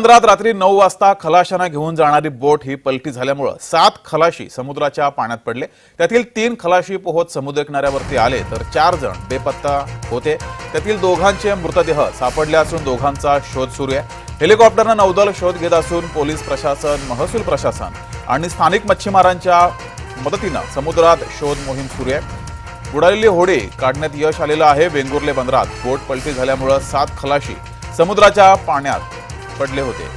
समुद्रात रात्री नऊ वाजता खलाशांना घेऊन जाणारी बोट ही पलटी झाल्यामुळं सात खलाशी समुद्राच्या पाण्यात पडले. त्यातील तीन खलाशी पोहत समुद्र किनाऱ्यावरती आले तर चार जण बेपत्ता होते. त्यातील दोघांचे मृतदेह सापडले असून दोघांचा शोध सुरू आहे. हेलिकॉप्टरनं नौदल शोध घेत असून पोलीस प्रशासन महसूल प्रशासन आणि स्थानिक मच्छीमारांच्या मदतीनं समुद्रात शोध मोहीम सुरू आहे. बुडालेली होडी काढण्यात यश आलेलं आहे. वेंगुर्ले बंदरात बोट पलटी झाल्यामुळं सात खलाशी समुद्राच्या पाण्यात पडले होते.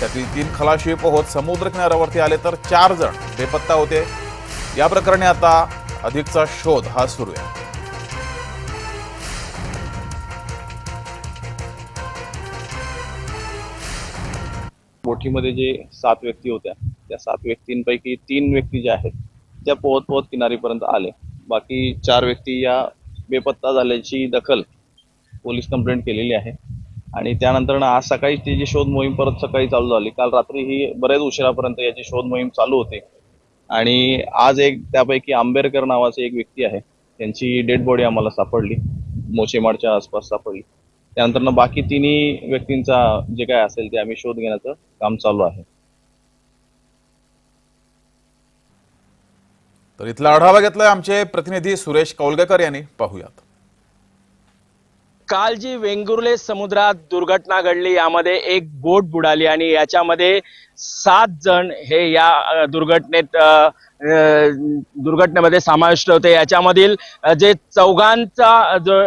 त्यातील तीन खलाशी पोहत समुद्र किनाऱ्यावरती आले तर चार जण बेपत्ता होते. या प्रकरणी आता अधिकचा शोध हा सुरू आहे. बोटीमध्ये जे सात व्यक्ती होत्या त्या सात व्यक्तींपैकी तीन व्यक्ती ज्या आहेत त्या पोहत पोहत किनारीपर्यंत आले. बाकी चार व्यक्ती या बेपत्ता झाल्याची दखल पोलीस कंप्लेंट केलेली आहे. आणि त्यानंतर आज सकाळी ती जी शोध मोहीम परत सकाळी चालू झाली. काल रात्री ही बरेच उशिरापर्यंत याची शोध मोहीम चालू होते. आणि आज एक त्यापैकी आंबेडकर नावाचे एक व्यक्ती आहे. त्यांची डेड बॉडी आम्हाला सापडली. मोचेमाडच्या आसपास सापडली. त्यानंतर बाकी तिन्ही व्यक्तींचा जे काय असेल ते आम्ही शोध घेण्याचं काम चालू आहे. तर इथला आढावा घेतलाय आमचे प्रतिनिधी सुरेश कौलगेकर यांनी. पाहूयात. काल जी वेंगुर्ले समुद्रात दुर्घटना घडली. यामध्ये एक बोट बुडाली आणि याच्यामध्ये सात जण हे या दुर्घटनेत दुर्घटनेमध्ये समाविष्ट होते. याच्यामधील जे चौघांचा जो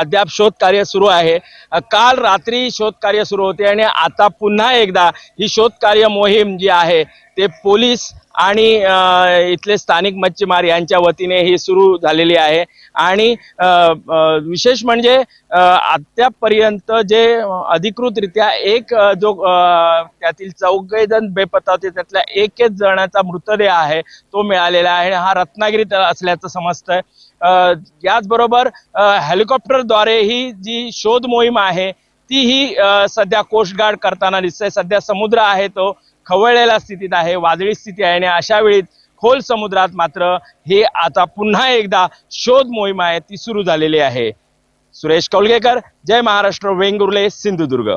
अद्याप शोध कार्य सुरू आहे काल रात्री शोध कार्य सुरू होते आणि आता पुन्हा एकदा ही शोध कार्य मोहीम जी आहे ते पोलीस आणि इथले स्थानिक मच्छीमार यांच्या वतीने ही सुरू झालेली आहे. आणि विशेष म्हणजे अद्यापपर्यंत जे अधिकृतरित्या एक जो त्यातील चौघे जण बेपत्ता होते. त्यातल्या एकच जणाचा मृतदेह आहे तो मिळालेला आहे. हा रत्नागिरीत असल्याचं समजतंय. याचबरोबर हेलिकॉप्टरद्वारे ही जी शोध मोहीम आहे ती ही अ, गार्ड करताना दिसतंय. सध्या समुद्र आहे तो खवळलेल्या स्थितीत आहे वादळी स्थिती आहे आणि अशा वेळी खोल समुद्रात मात्र हे आता पुन्हा एकदा शोध मोहीम आहे ती सुरू झालेली आहे. सुरेश कौलगेकर जय महाराष्ट्र वेंगुर्ले सिंधुदुर्ग.